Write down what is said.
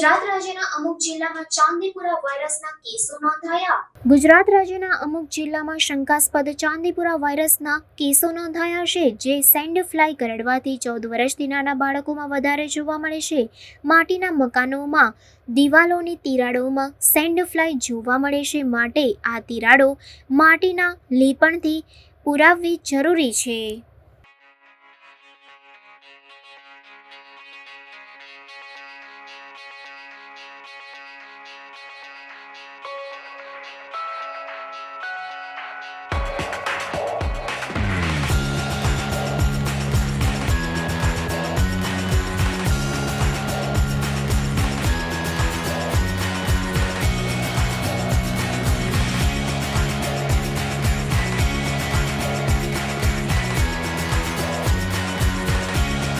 ગુજરાત રાજ્યના અમુક જિલ્લામાં ચાંદીપુરા વાયરસના કેસો નોંધાયા. ગુજરાત રાજ્યના અમુક જિલ્લામાં શંકાસ્પદ ચાંદીપુરા વાયરસના કેસો નોંધાયા છે, જે સેન્ડ ફ્લાય કરડવાથી ચૌદ વર્ષથી નાના બાળકોમાં વધારે જોવા મળે છે. માટીના મકાનોમાં, દિવાલોની તિરાડોમાં સેન્ડ ફ્લાય જોવા મળે છે માટે આ તિરાડો માટીના લીપણથી પુરાવવી જરૂરી છે.